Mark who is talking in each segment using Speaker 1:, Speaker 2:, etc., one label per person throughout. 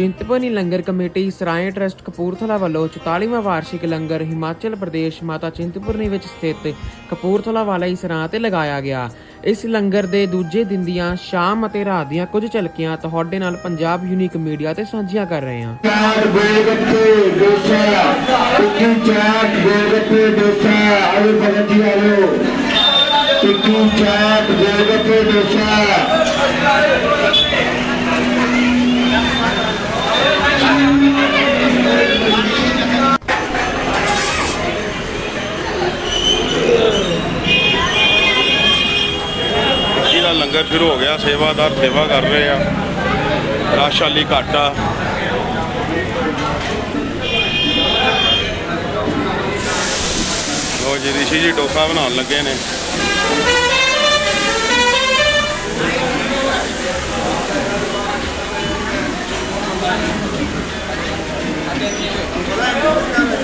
Speaker 1: Chintpurni langar committee ਸਰਾਏ trust Kapurthala ਵੱਲੋਂ 44ਵਾਂ ਵਾਰਸ਼ਿਕ ਲੰਗਰ ਹਿਮਾਚਲ ਪ੍ਰਦੇਸ਼ ਮਾਤਾ ਚਿੰਤਪੁਰਨੀ ਵਿੱਚ ਸਥਿਤ ਕਪੂਰਥਲਾ ਵਾਲਾ ਸਰਾਂ ਤੇ ਲਗਾਇਆ ਗਿਆ। ਇਸ ਲੰਗਰ ਦੇ ਦੂਜੇ ਦਿਨ ਦੀਆਂ ਸ਼ਾਮ ਅਤੇ ਰਾਤ ਦੀਆਂ ਕੁਝ ਝਲਕੀਆਂ ਤੁਹਾਡੇ ਨਾਲ ਪੰਜਾਬ ਯੂਨੀਕ ਮੀਡੀਆ ਤੇ ਸਾਂਝੀਆਂ ਕਰ ਰਹੇ ਹਾਂ।
Speaker 2: ਚਾਰ ਗੋਲਗੱਪੇ ਡੋਸਾ ਟਿੱਕੀ ਚਾਟ ਗੋਲਗੱਪੇ ਡੋਸਾ ਆਲੂ ਭਗਤ ਆਲੂ ਟਿੱਕੀ ਚਾਟ ਗੋਲਗੱਪੇ ਡੋਸਾ
Speaker 3: ਟਿੱਕੀ ਦਾ ਲੰਗਰ ਸ਼ੁਰੂ ਹੋ ਗਿਆ, ਸੇਵਾਦਾਰ ਸੇਵਾ ਕਰ ਰਹੇ ਆ। ਰਸ਼ ਹਾਲੀ ਘੱਟ। ਆ ਲੋ ਜੀ, ਰਿਸ਼ੀ ਜੀ ਡੋਸਾ ਬਣਾਉਣ ਲੱਗੇ ਨੇ। ਜੈ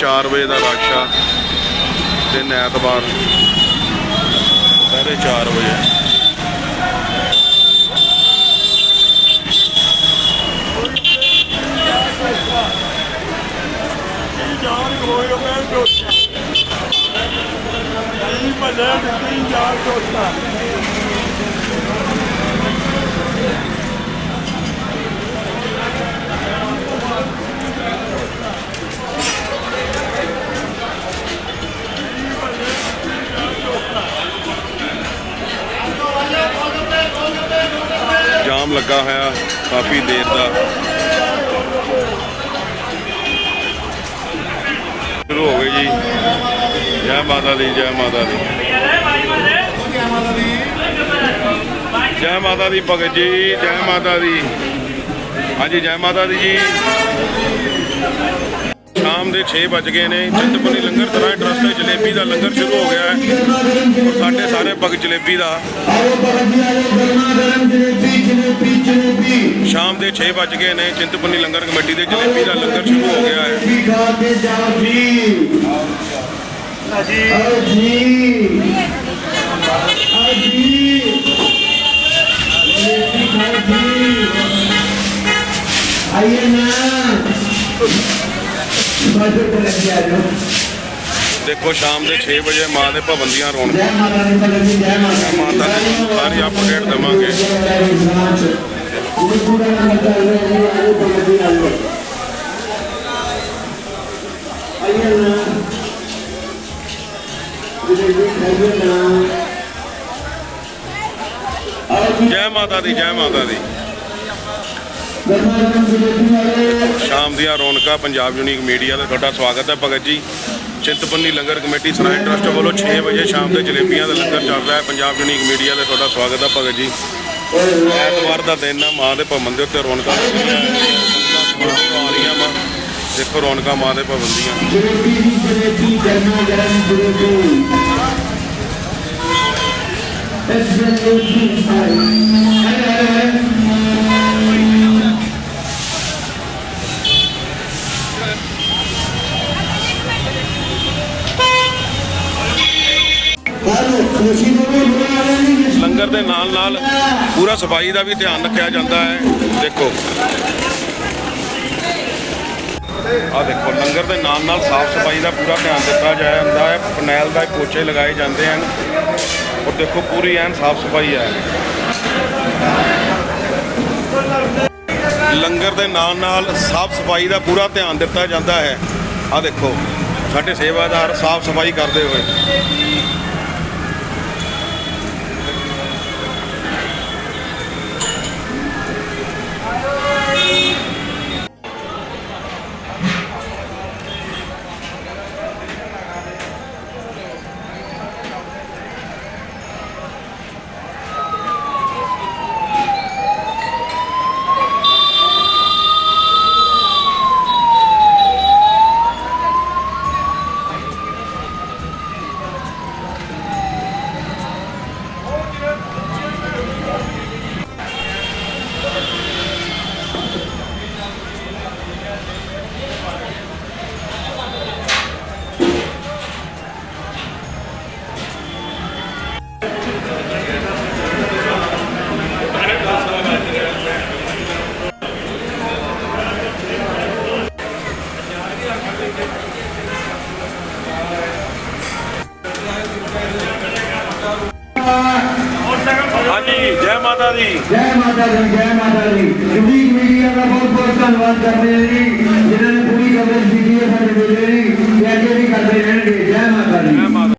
Speaker 3: 4:30 ਵਜੇ ਦਾ ਰਸ਼ ਆ ਦਿਨ ਐਤਵਾਰ ਸਾਰੇ 4 ਵਜੇ।
Speaker 4: ਯਾਰ ਦੋਸਤਾ
Speaker 3: ਜਾਮ ਲੱਗਾ ਹੋਇਆ ਕਾਫੀ ਦੇਰ ਦਾ। ਸ਼ੁਰੂ ਹੋ ਗਈ ਜੀ। ਜੈ ਮਾਤਾ ਦੀ, ਜੈ ਮਾਤਾ ਦੀ। ਜੈ ਮਾਤਾ ਦੀ ਭਗਤ ਜੀ, ਜੈ ਮਾਤਾ ਦੀ। ਹਾਂਜੀ, ਜੈ ਮਾਤਾ ਦੀ ਜੀ। ਸ਼ਾਮ ਦੇ 6 ਵੱਜ ਗਏ ਨੇ। ਚਿੰਤਪੁਰਨੀ ਲੰਗਰ ਸਰਾਏ ਟਰਸਟ ਤੇ ਜਲੇਬੀ ਦਾ ਲੰਗਰ ਸ਼ੁਰੂ ਹੋ ਗਿਆ ਹੈ। ਸਾਡੇ ਸਾਰੇ ਭਗਤ ਜਲੇਬੀ ਦਾ। ਸ਼ਾਮ ਦੇ 6 ਵਜ ਗਏ ਨੇ ਚਿੰਤਪੁਰਨੀ ਲੰਗਰ ਕਮੇਟੀ ਦੇ ਜਲੇਬੀ ਦਾ ਲੰਗਰ ਸ਼ੁਰੂ ਹੋ ਗਿਆ ਹੈ। ਦੇਖੋ ਸ਼ਾਮ ਦੇ 6 ਵਜੇ ਮਾਂ ਦੇ ਭਵਨ ਦੀਆਂ ਰੌਣਕਾਂ। ਮਾਤਾ ਦੀ ਸਾਰੀ ਅਪਡੇਟ ਦਵਾਂਗੇ। ਜੈ ਮਾਤਾ ਦੀ ਜੈ ਮਾਤਾ ਦੀ ਸ਼ਾਮ ਦੀਆਂ ਰੌਣਕਾਂ ਪੰਜਾਬ ਯੂਨੀਕ ਮੀਡੀਆ ਦਾ ਤੁਹਾਡਾ ਸਵਾਗਤ ਹੈ ਭਗਤ ਜੀ ਚਿੰਤਪੰਨੀ ਲੰਗਰ ਕਮੇਟੀ ਸਰਾਏ ਟਰਸਟ ਵੱਲੋਂ 6 ਵਜੇ ਸ਼ਾਮ ਦੇ ਜਲੇਬੀਆਂ ਦਾ ਲੰਗਰ ਚੱਲ ਰਿਹਾ ਹੈ ਪੰਜਾਬ ਯੂਨੀਕ ਮੀਡੀਆ ਦਾ ਤੁਹਾਡਾ ਸਵਾਗਤ ਹੈ ਭਗਤ ਜੀ ਐਤਵਾਰ ਦਾ ਦਿਨ ਆ, ਮਾਂ ਦੇ ਭਵਨ ਦੇ ਉੱਤੇ ਰੌਣਕਾਂ ਆ ਰਹੀਆਂ ਮਾਂ ਦੇਖੋ ਰੌਣਕਾਂ ਮਾਂ ਦੇ ਭਵਨ ਦੀਆਂ
Speaker 2: ਜਲੇਬੀ ਦੀ ਬੁਲਾ ਰਹੇ
Speaker 3: ਲੰਗਰ ਦੇ ਨਾਲ ਨਾਲ ਪੂਰਾ ਸਫ਼ਾਈ ਦਾ ਵੀ ਧਿਆਨ ਰੱਖਿਆ ਜਾਂਦਾ ਹੈ। ਦੇਖੋ। ਆ ਦੇਖੋ, ਲੰਗਰ ਦੇ ਨਾਲ ਨਾਲ ਸਾਫ਼ ਸਫ਼ਾਈ ਦਾ ਪੂਰਾ ਧਿਆਨ ਦਿੱਤਾ ਜਾਂਦਾ ਹੈ। ਪਨੈਲ ਦਾ ਪੋਚੇ ਲਗਾਏ ਜਾਂਦੇ ਹਨ। ਔਰ ਦੇਖੋ, ਪੂਰੀ ਐਨ ਸਾਫ਼ ਸਫ਼ਾਈ ਹੈ। ਲੰਗਰ ਦੇ ਨਾਲ ਨਾਲ ਸਾਫ਼ ਸਫ਼ਾਈ ਦਾ ਪੂਰਾ ਧਿਆਨ ਦਿੱਤਾ ਜਾਂਦਾ ਹੈ। ਆ ਦੇਖੋ, ਸਾਡੇ ਸੇਵਾਦਾਰ ਸਾਫ਼ ਸਫ਼ਾਈ ਕਰਦੇ ਹੋਏ। ਮਾਤਾ ਦੀ।
Speaker 2: ਜੈ ਮਾਤਾ ਦੀ ਜੈ ਮਾਤਾ ਦੀ। ਇੰਡੀਕ ਮੀਡੀਆ ਦਾ ਬਹੁਤ ਬਹੁਤ ਧੰਨਵਾਦ ਕਰਦੇ ਹਾਂ ਜੀ ਜਿਨ੍ਹਾਂ ਨੇ ਪੂਰੀ ਕਵਰੇਜ ਕੀਤੀ ਹੈ ਸਾਡੇ ਮੇਲੇ ਦੀ ਅੱਗੇ ਵੀ ਕਰਦੇ ਰਹਿਣਗੇ। ਜੈ ਮਾਤਾ ਦੀ।
Speaker 3: ਜੈ